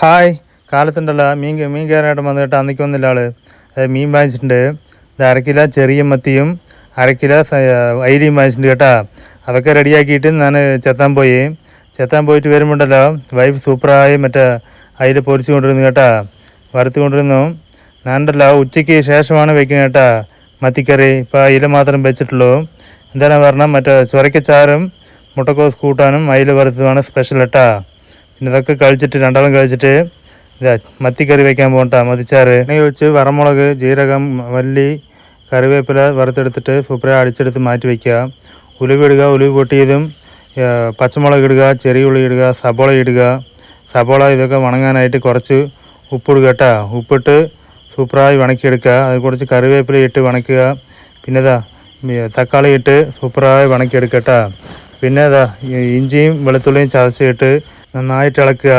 Hi. കാലത്തുണ്ടല്ലോ മീൻ മീൻ കയറാനായിട്ട് വന്നിട്ട് അന്നേക്ക് വന്നില്ല ആൾ. മീൻ വാങ്ങിച്ചിട്ടുണ്ട്. ഇത് അര കിലോ ചെറിയ മത്തിയും അരക്കിലോ അയിലയും വാങ്ങിച്ചിട്ടുണ്ട് കേട്ടാ. അതൊക്കെ റെഡിയാക്കിയിട്ട് ഞാൻ ചെത്താൻ പോയി. ചെത്താൻ പോയിട്ട് വരുമ്പോണ്ടല്ലോ വൈഫ് സൂപ്പറായി മറ്റേ അയില പൊരിച്ചു കൊണ്ടിരുന്നു കേട്ടാ. വറുത്ത് കൊണ്ടിരുന്നു ഞാനുണ്ടല്ലോ ഉച്ചയ്ക്ക് ശേഷമാണ് വെക്കുന്നത് കേട്ടാ മത്തിക്കറി. ഇപ്പോൾ അയില മാത്രം വെച്ചിട്ടുള്ളൂ. എന്താണ് പറഞ്ഞാൽ മറ്റേ ചുരക്കച്ചാറും മുട്ടക്കോസ് കൂട്ടാനും അയില വറുത്തതുമാണ് സ്പെഷ്യൽ കേട്ടാ. പിന്നെ ഇതൊക്കെ കഴിച്ചിട്ട് രണ്ടാളും കഴിച്ചിട്ട് ഇതാ മത്തിക്കറി വെക്കാൻ പോകണ്ട മതിച്ചാറ്. എണ്ണ ഒഴിച്ച് വറമുളക് ജീരകം മല്ലി കറിവേപ്പില വറുത്തെടുത്തിട്ട് സൂപ്പറെ അടിച്ചെടുത്ത് മാറ്റി വയ്ക്കുക ഉലുവ ഇടുക ഉലുവ പൊട്ടിയതും പച്ചമുളക് ഇടുക ചെറിയ ഉള്ളി ഇടുക സബോള ഇടുക. സബോള ഇതൊക്കെ വണങ്ങാനായിട്ട് കുറച്ച് ഉപ്പിടുക കേട്ടോ. ഉപ്പിട്ട് സൂപ്പറായി വണക്കിയെടുക്കുക. അത് കുറച്ച് കറിവേപ്പില ഇട്ട് വണക്കുക. പിന്നെ ഇതാ തക്കാളി ഇട്ട് സൂപ്പറായി വണക്കിയെടുക്കട്ടാ കേട്ടോ. പിന്നെ ഇതാ ഇഞ്ചിയും വെളുത്തുള്ളിയും ചതച്ചിട്ട് നന്നായിട്ട് ഇളക്കുക.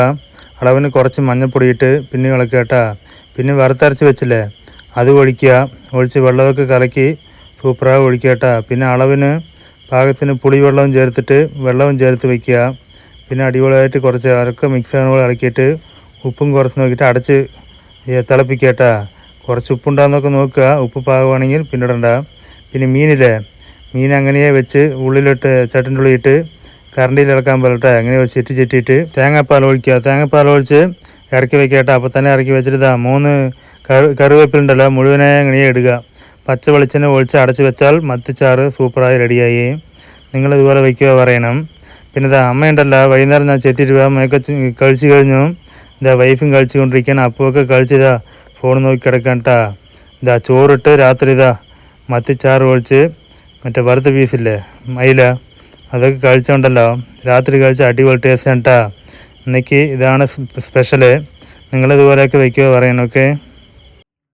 അളവിന് കുറച്ച് മഞ്ഞപ്പൊടിയിട്ട് പിന്നെ ഇളക്കുക കേട്ടോ. പിന്നെ വറുത്തരച്ച് വെച്ചില്ലേ? അത് ഒഴിക്കുക. ഒഴിച്ച് വെള്ളമൊക്കെ കലക്കി സൂപ്പറായി ഒഴിക്കുക കേട്ടോ. പിന്നെ അളവിന് പാകത്തിന് പുളിവെള്ളവും ചേർത്തിട്ട് വെള്ളവും ചേർത്ത് വയ്ക്കുക പിന്നെ അടിപൊളിയായിട്ട് കുറച്ച് അരക്ക മിക്സ് പോലെ ഇളക്കിയിട്ട് ഉപ്പും കുറച്ച് നോക്കിയിട്ട് അടച്ച് തിളപ്പിക്കുക കേട്ടോ. കുറച്ച് ഉപ്പുണ്ടാകുന്നൊക്കെ നോക്കുക. ഉപ്പ് പാകമാണെങ്കിൽ പിന്നിടണ്ട. പിന്നെ മീനില്ലേ? മീൻ അങ്ങനെയേ വെച്ച് ഉള്ളിലിട്ട് ചട്ടിന്റെ ഉള്ളിലിട്ട് കറണ്ടിയിൽ ഇളക്കാൻ പറയട്ടെ അങ്ങനെ ചെറ്റി ചെറ്റിയിട്ട് തേങ്ങാപ്പാൽ ഒഴിക്കുക. തേങ്ങാപ്പാൽ ഒഴിച്ച് ഇറക്കി വെക്കട്ടെ കേട്ടോ അപ്പോൾ തന്നെ ഇറക്കി വെച്ചിട്ട് മൂന്ന് കറി കറിവേപ്പിലുണ്ടല്ലോ മുഴുവനായി അങ്ങനെ ഇടുക. പച്ച വെളിച്ചെണ്ണ ഒഴിച്ച് അടച്ച് വെച്ചാൽ മത്തിച്ചാറ് സൂപ്പറായി റെഡിയായി. നിങ്ങൾ ഇതുപോലെ വയ്ക്കുക പറയണം. പിന്നെ ഇതാ അമ്മയുണ്ടല്ലോ വൈകുന്നേരം ഞാൻ ചെത്തിയിട്ട് അമ്മയൊക്കെ കഴിച്ചു കഴിഞ്ഞു. ഇതാ വൈഫും കഴിച്ചുകൊണ്ടിരിക്കുകയാണ് അപ്പമൊക്കെ കഴിച്ചിതാ ഫോൺ നോക്കി കിടക്കാൻ ഇതാ ചോറിട്ട് രാത്രി ഇതാ മത്തിച്ചാറ് ഒഴിച്ച് മറ്റേ വറുത്ത പീസില്ലേ മയില അതൊക്കെ കഴിച്ചുണ്ടല്ലോ. രാത്രി കഴിച്ച അടിപൊളി ടേസ്റ്റ് കേട്ടോ ഇന്നേക്ക് ഇതാണ് സ്പെഷ്യൽ നിങ്ങളിതുപോലെയൊക്കെ വയ്ക്കുക പറയണം ഓക്കെ